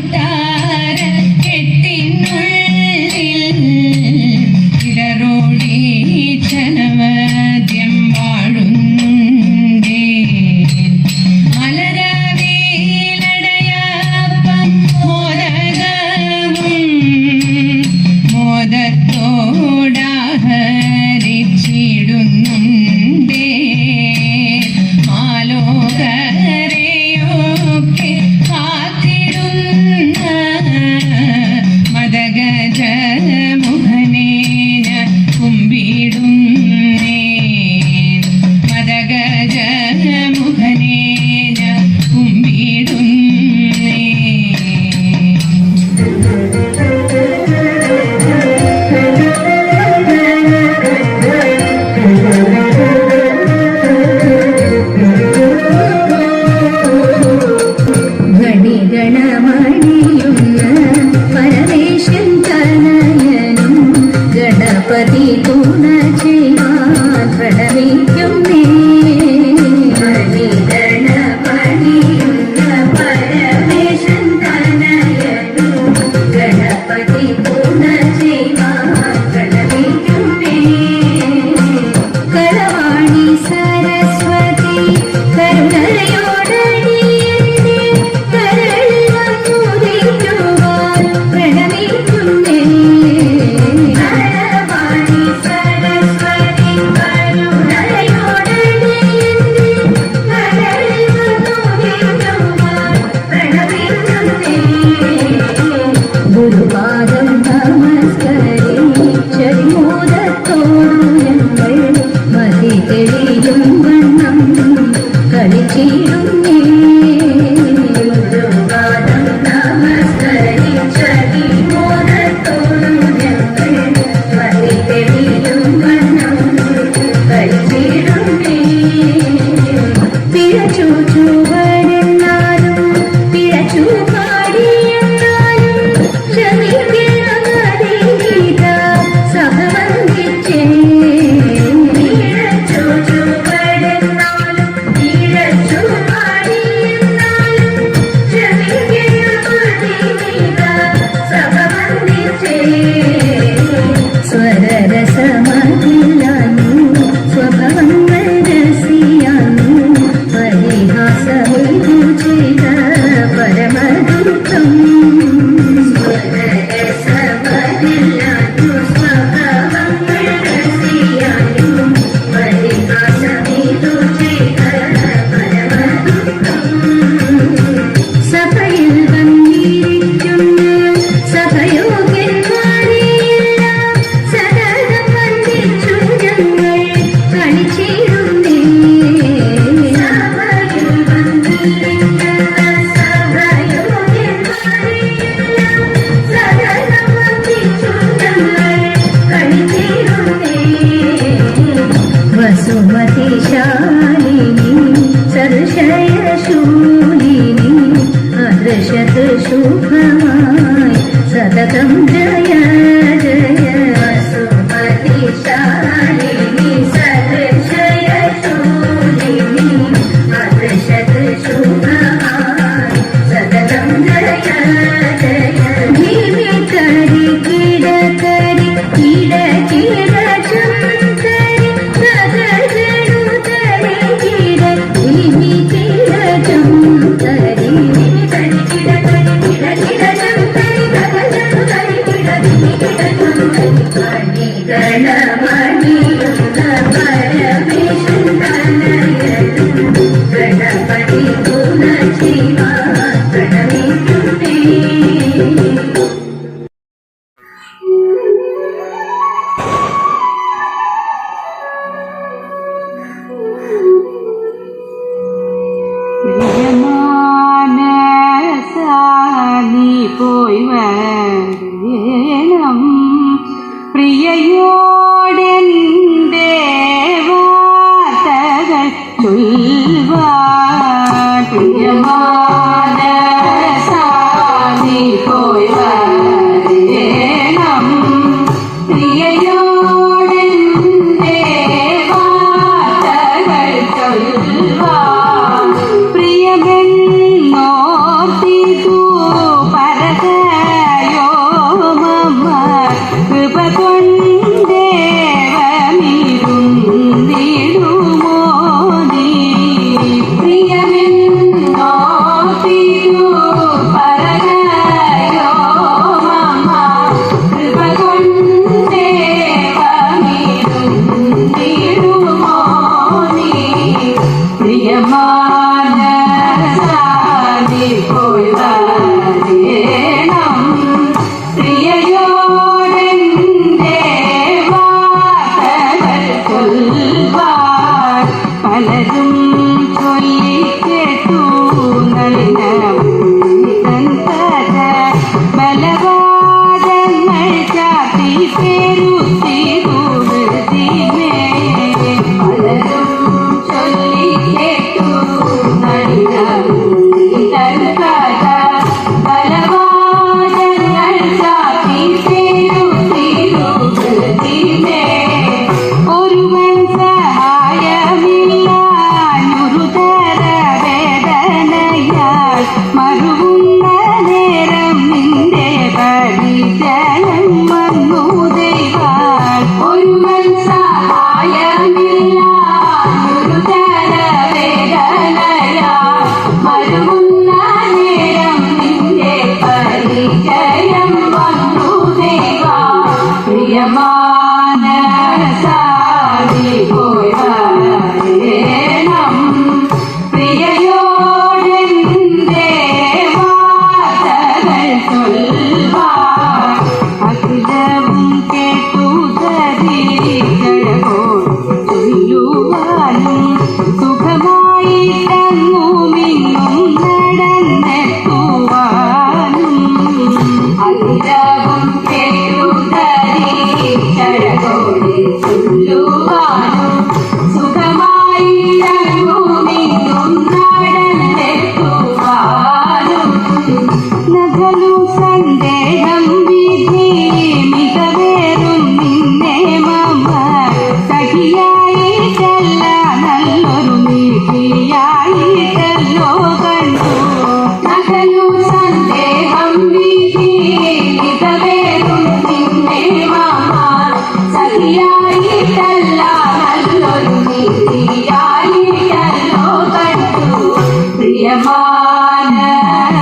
Patta Thank you. तेरू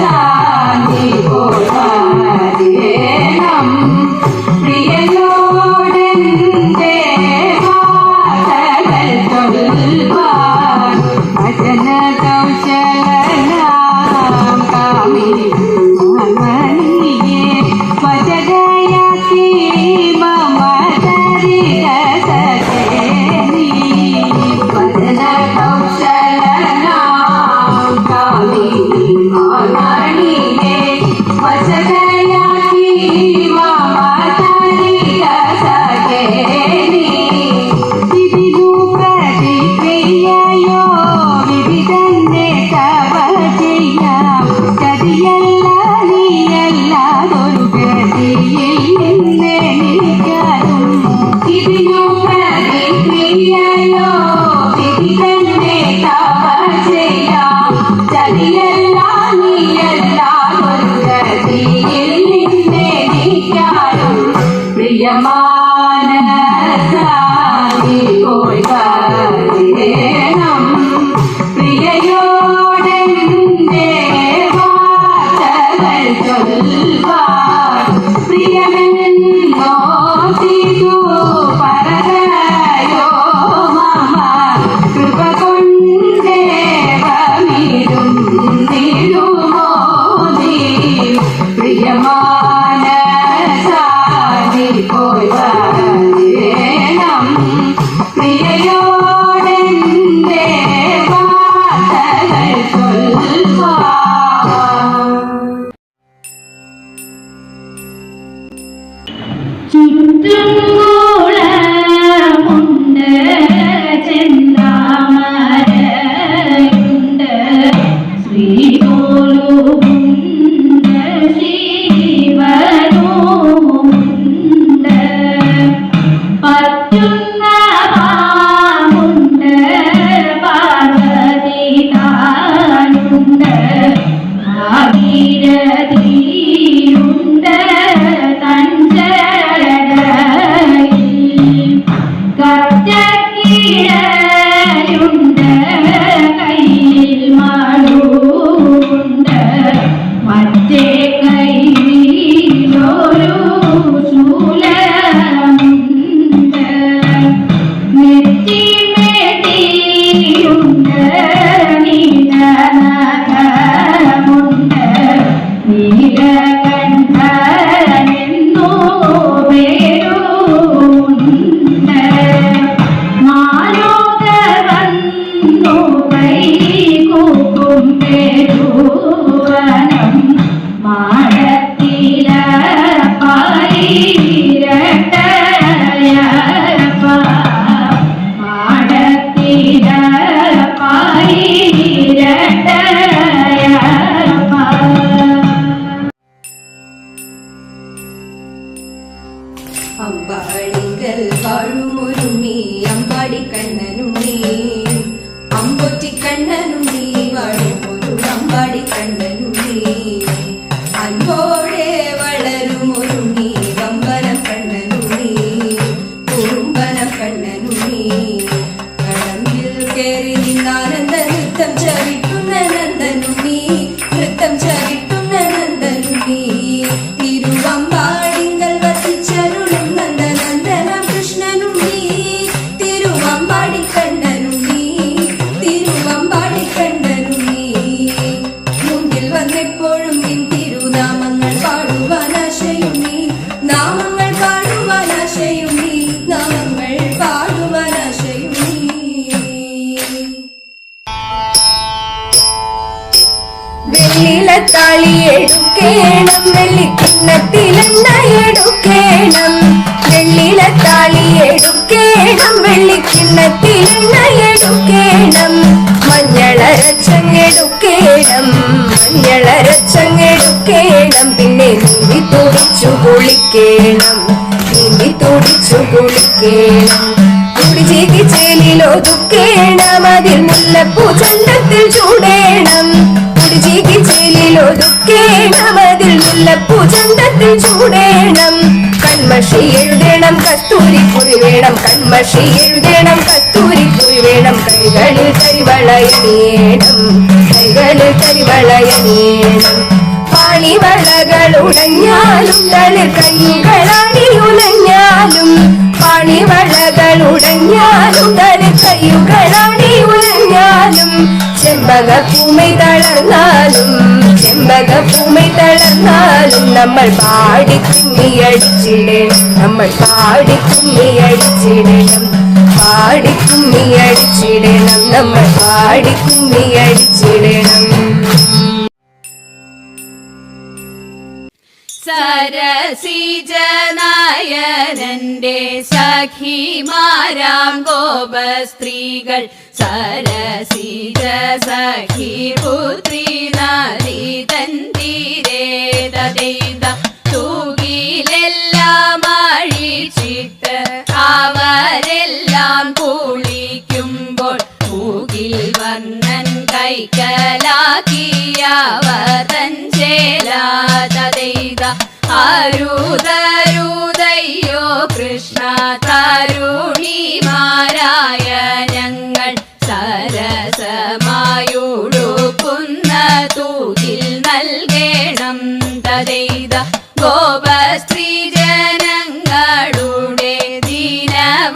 சாந்தி போதாதே കാണുമൊരുമി അമ്പാടിക്കണ്ണ എടുക്കേണം വെള്ളിക്കിണ്ണത്തിലെണ്ണയെടുക്കേണം മഞ്ഞളരച്ചങ്ങെടുക്കേണം മഞ്ഞളരച്ചങ്ങെടുക്കേണം പിന്നെ നീന്തി തുടിച്ചു കുളിക്കേണം നീന്തി തുടിച്ചു കുളിക്കേണം. കുടിചീകിച്ചേലിലൊതുക്കേണം അതിൽ മുല്ലപ്പൂ ചന്തത്തിൽ ചൂടേണം. കുടിചീകിച്ചേലിലൊതുക്കേണം അതിൽ മുല്ലപ്പൂ ചന്തത്തിൽ ചൂടേണം. കൺമഷി എഴുതണം കസ്തൂരി പക്ഷിയിൽ വേണം കസ്തൂരിക്കുൾ വേണം കൈകളിൽ കരിവളയണീണം കൈകളിൽ കരിവളയണീണം പാണിവളകൾ ഉടഞ്ഞാലും തളി കൈകളടി ഉലഞ്ഞാലും പാണിവളകൾ ഉടഞ്ഞാലും തളി കൈകളടി ഉലഞ്ഞാലും ചെമ്പക ഭൂമി തളർന്നാലും ജന്മനഭൂമി തളർന്നാലും നമ്മൾ പാടി കുമ്മിയടിച്ചിടണം നമ്മൾ പാടി കുമ്മിയടിച്ചിടണം. പാടി കുമ്മിയടിച്ചിടണം. നമ്മൾ പാടി കുമ്മിയടിച്ചിടണം. സരസിജനായനന്റെ സഖിമാരാം ഗോപസ്ത്രീകൾ. സരസിജ സഖി പുത്രി നദീതൻ തീരേ തഥൈത വർണൻ കൈക്കലാക്കിയവതൻ ചേലാതൈത അരുതരുതയ്യോ കൃഷ്ണ തരുണിമാരായ ഞങ്ങൾ സരസമായുടുക്കുന്ന തൂതിൽ നൽകേണം തതൈത ഗോപസ്ത്രീ ജനങ്ങളുടെ ദീനവാക്യങ്ങളെ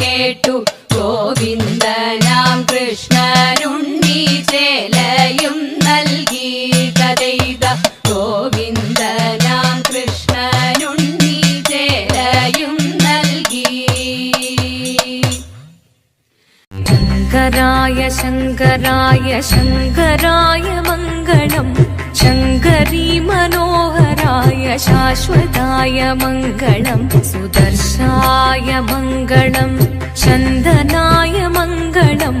കേട്ടു. ഗോവിന്ദനാം शङ्कराय शङ्कराय शङ्कराय मङ्गलम्। शङ्करी मनोहराय शाश्वताय मङ्गलम्। सुदर्शाय मङ्गलम् चन्दनाय मङ्गलम्